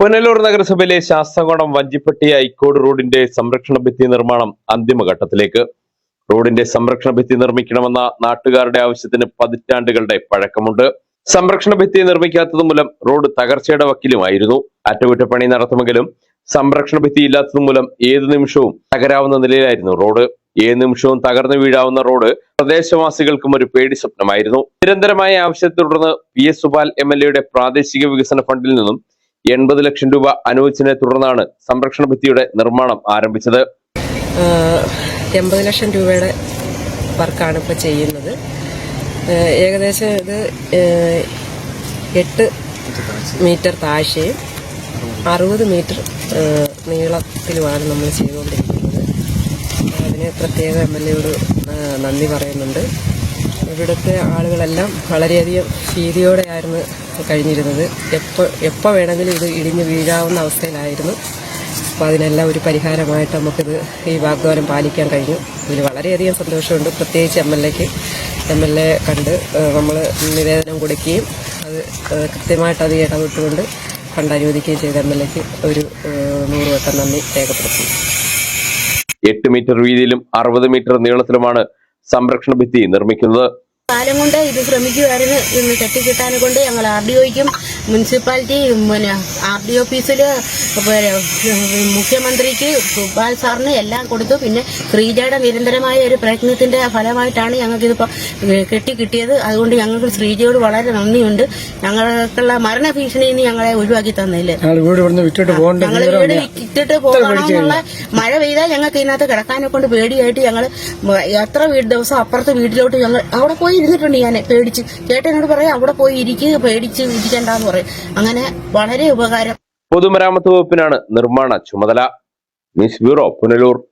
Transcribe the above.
പുനലൂർ നഗരസഭയിലെ ശാസ്തകോണം വഞ്ചിപ്പട്ടി ഐക്കോട് റോഡിന്റെ സംരക്ഷണ ഭിത്തി നിർമ്മാണം അന്തിമഘട്ടത്തിലേക്ക്. റോഡിന്റെ സംരക്ഷണ ഭിത്തി നിർമ്മിക്കണമെന്ന നാട്ടുകാരുടെ ആവശ്യത്തിന് പതിറ്റാണ്ടുകളുടെ പഴക്കമുണ്ട്. സംരക്ഷണ ഭിത്തി നിർമ്മിക്കാത്തത് മൂലം റോഡ് തകർച്ചയുടെ വക്കിലുമായിരുന്നു. അറ്റകുറ്റപ്പണി നടത്തുമെങ്കിലും സംരക്ഷണ ഭിത്തി ഇല്ലാത്തത് മൂലം ഏതു നിമിഷവും തകരാവുന്ന നിലയിലായിരുന്നു റോഡ്. ഏത് നിമിഷവും തകർന്നു വീഴാവുന്ന റോഡ് പ്രദേശവാസികൾക്കും ഒരു പേടി സ്വപ്നമായിരുന്നു. നിരന്തരമായ ആവശ്യത്തെ തുടർന്ന് P S Supal M L എയുടെ പ്രാദേശിക വികസന ഫണ്ടിൽ നിന്നും എൺപത് ലക്ഷം രൂപ അനുവദിച്ചതിനെ തുടർന്നാണ് സംരക്ഷണ ഭിത്തിയുടെ നിർമ്മാണം ആരംഭിച്ചത്. എൺപത് ലക്ഷം രൂപയുടെ വർക്കാണ് ഇപ്പോൾ ചെയ്യുന്നത്. ഏകദേശം ഇത് എട്ട് മീറ്റർ താഴ്ചയും അറുപത് മീറ്റർ നീളത്തിലുമാണ് നമ്മൾ ചെയ്തുകൊണ്ടിരിക്കുന്നത്. അതിന് പ്രത്യേക എം എൽ എയോട് നന്ദി പറയുന്നുണ്ട്. ഇവിടുത്തെ ആളുകളെല്ലാം വളരെയധികം ഭീതിയോടെയായിരുന്നു കഴിഞ്ഞിരുന്നത്. എപ്പോൾ എപ്പോൾ വേണമെങ്കിലും ഇത് ഇടിഞ്ഞ് വീഴാവുന്ന അവസ്ഥയിലായിരുന്നു. അപ്പോൾ അതിനെല്ലാം ഒരു പരിഹാരമായിട്ട് നമുക്കിത് ഈ വാഗ്ദാനം പാലിക്കാൻ കഴിഞ്ഞു. ഇതിൽ വളരെയധികം സന്തോഷമുണ്ട്. പ്രത്യേകിച്ച് എം എൽ എക്ക്. എം എൽ എ കണ്ട് നമ്മൾ നിവേദനം കൊടുക്കുകയും അത് കൃത്യമായിട്ട് അത് ഇടപെട്ടുകൊണ്ട് ഫണ്ട് അനുവദിക്കുകയും ചെയ്ത എം എൽ എക്ക് ഒരു നൂറ് വട്ടം നന്ദി രേഖപ്പെടുത്തുന്നു. എട്ട് മീറ്റർ വീതിയിലും അറുപത് മീറ്റർ നീളത്തിലുമാണ് സംരക്ഷണ ഭിത്തി നിർമ്മിക്കുന്നത്. കാലം കൊണ്ട് ഇത് ശ്രമിക്കുമായിരുന്നു ഇന്ന് തെറ്റിക്കിട്ടാനും കൊണ്ട് ഞങ്ങൾ ആർ ഡി ഒയ്ക്കും മുനിസിപ്പാലിറ്റി പിന്നെ ആർ ഡി ഓഫീസിൽ മുഖ്യമന്ത്രിക്ക് സുബാൽ സാറിന് എല്ലാം കൊടുത്തു. പിന്നെ ശ്രീജയുടെ നിരന്തരമായ ഒരു പ്രയത്നത്തിന്റെ ഫലമായിട്ടാണ് ഞങ്ങൾക്കിതിപ്പോൾ കെട്ടി കിട്ടിയത്. അതുകൊണ്ട് ഞങ്ങൾക്ക് ശ്രീജയോട് വളരെ നന്ദിയുണ്ട്. ഞങ്ങൾക്കുള്ള മരണ ഭീഷണിയിൽ നിന്ന് ഞങ്ങളെ ഒഴിവാക്കി തന്നില്ല? ഞങ്ങൾ വീട് ഇവിടുന്ന് വിട്ടിട്ട് പോകേണ്ട ഞങ്ങൾ വീട് വിറ്റിട്ട് പോകണമെന്നുള്ള മഴ പെയ്താൽ ഞങ്ങൾക്ക് ഇതിനകത്ത് കിടക്കാനെ കൊണ്ട് പേടിയായിട്ട് ഞങ്ങൾ എത്ര വീട് ദിവസം അപ്പുറത്തെ വീട്ടിലോട്ട് ഞങ്ങൾ അവിടെ പോയി ഇരുന്നിട്ടുണ്ട് ഞാൻ പേടിച്ച്. ചേട്ടനോട് പറയാം അവിടെ പോയി ഇരിക്കുക പേടിച്ച് ഇരിക്കണ്ടെന്ന് പറയും. അങ്ങനെ വളരെ ഉപകാരം. പൊതുമരാമത്ത് വകുപ്പിനാണ് നിർമ്മാണ ചുമതല. News bureau Punalur.